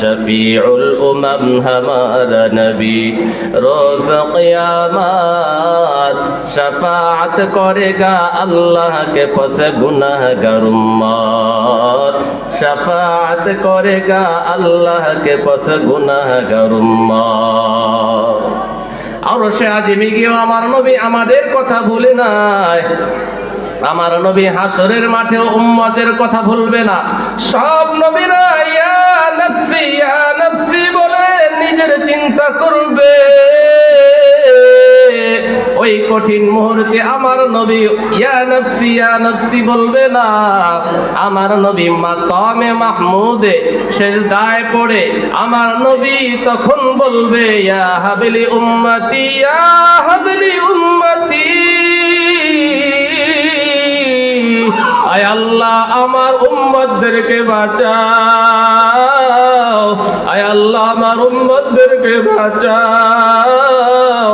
شفيع الأمم همار نبي روز قيامات شفاعت আল্লাহকে পসে গুনাহগার উম্মত। শাফাআত করে আল্লাহকে পসে গুনাহগার উম্মত। আর সে গিয়েও আমার নবী আমাদের কথা ভুলে নাই। আমার নবী হাসরের মাঠে উম্মতের কথা ভুলবে না। সব নবীরা, ইয়া বলে নিজের চিন্তা করবে। ওই কঠিন মুহূর্তে আমার নবী ইয়া নফসি বলবে না। আমার নবী মাকামে মাহমুদে সেজদায় পড়ে আমার নবী তখন বলবে, ইয়া হাবলি উম্মতি, ইয়া হাবলি উম্মতি। আয় আল্লাহ, আমার উম্মতদেরকে বাঁচাও। আয় আল্লাহ, আমার উম্মতদেরকে বাঁচাও।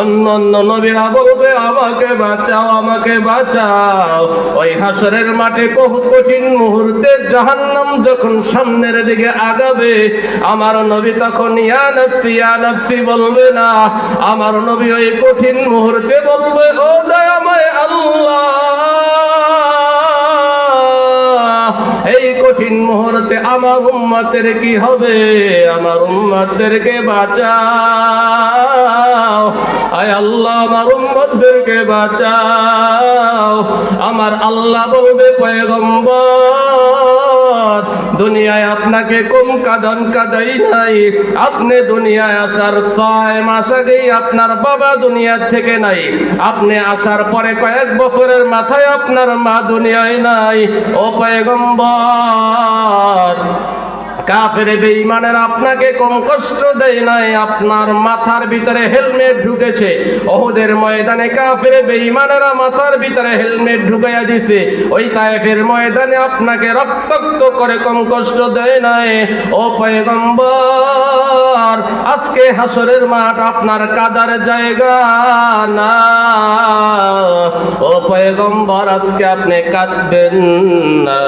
অন্য অন্য নবীরা বলবে, আমাকে বাঁচাও আমাকে বাঁচাও। ওই হাসরের মাঠে বহু কঠিন মুহূর্তে জাহান্নাম যখন সামনের দিকে আগাবে, আমার নবী তখন, ইয়া নফসি ইয়া নফসি, বলবে না। আমার নবী ওই কঠিন মুহূর্তে বলবে, ও দয়াময় আল্লাহ কঠিন মুহূর্তে আমার উম্মতের কি হবে? আমার উম্মতদেরকে বাঁচাও। আয় আল্লাহ, আমার উম্মতদেরকে বাঁচাও। আমার আল্লাহ বলবে, পয়গম্বর দুনিয়ায় আপনাকে কম কাদন কাদাই নাই। আপনি দুনিয়ায় আসার ছয় মাস আগেই আপনার বাবা দুনিয়ার থেকে নাই। আপনি আসার পরে কয়েক বছরের মাথায় আপনার মা দুনিয়ায় নাই। ও পয়গম্বর কাফের বেঈমানের আপনাকে কম কষ্ট দেয় নাই, আপনার মাথার ভিতরে হেলমেট ঢুকেছে। ওহুদের ময়দানে কাফের বেঈমানেরা মাথার ভিতরে হেলমেট ঢুকাইয়া দিছে। ওই তায়েফের ময়দানে আপনাকে রক্তাক্ত করে কম কষ্ট দেয় নাই। ও পয়গম্বর! আজকে হাসরের মাঠ আপনার কাদার জায়গা না। ও পয়গম্বর, আজকে আপনি কাঁদবেন না।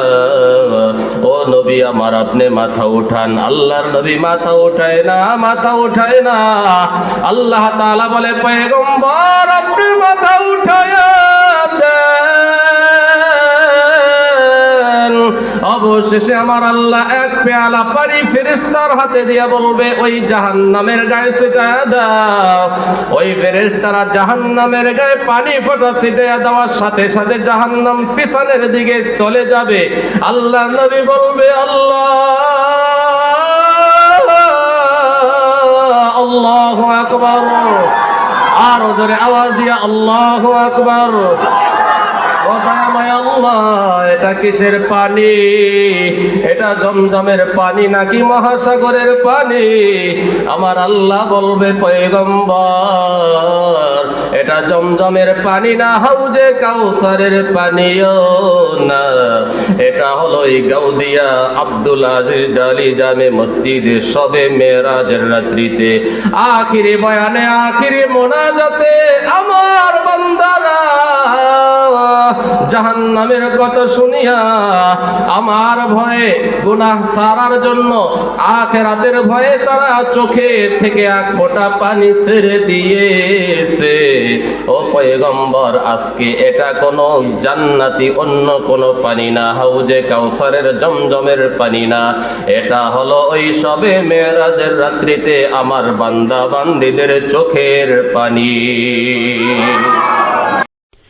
ও নবী আমার, আপনি মাথা উঠান। আল্লাহর নবী মাথা উঠায় না, মাথা উঠায় না। আল্লাহ তাআলা বলে, পয়গম্বর, আপনি মাথা উঠায় অবশেষে আমার আল্লাহ এক পেয়ালা পানি ফেরেশতার হাতে দিয়া বলবে, ওই জাহান্নামের গায়ে ছিটা দাও। ওই ফেরেশতারা জাহান্নামের গায়ে পানি ফোঁটা ছিটিয়ে দেওয়ার সাথে সাথে জাহান্নাম পিছনের দিকে চলে যাবে। আল্লাহ নবী বলবে, আল্লাহ, আল্লাহু আকবার। আর জোরে আওয়াজ দিয়া, আল্লাহ আকবার। এটা কিসের পানি? এটা জমজমের পানি নাকি মহাসাগরের পানি? আমার আল্লাহ বলবে, পয়গম্বর, এটা জমজমের পানি না, হাউজে কাউসারের পানিও না। এটা হলো এই গাউদিয়া আব্দুল আজিজ ডালি জামে মসজিদে, সবে মেরাজের রাত্রিতে। আখিরি বয়ানে, আখিরি মোনাজাতে আমার জাহান্নামের কথা শুনিয়া আমার ভয়ে গুনাহ সারার জন্য আখেরাতের ভয়ে তারা চোখে থেকে এক ফোঁটা পানি ছেড়ে দিয়েছে। ও পয়গম্বর, আজকে এটা কোনো জান্নাতি অন্য কোনো পানি না, হাউজে কাউসারের জমজমের পানি না। এটা হলো ওই সবে মেয়েরাজের রাত্রিতে আমার বান্দা বান্দিদের চোখের পানি।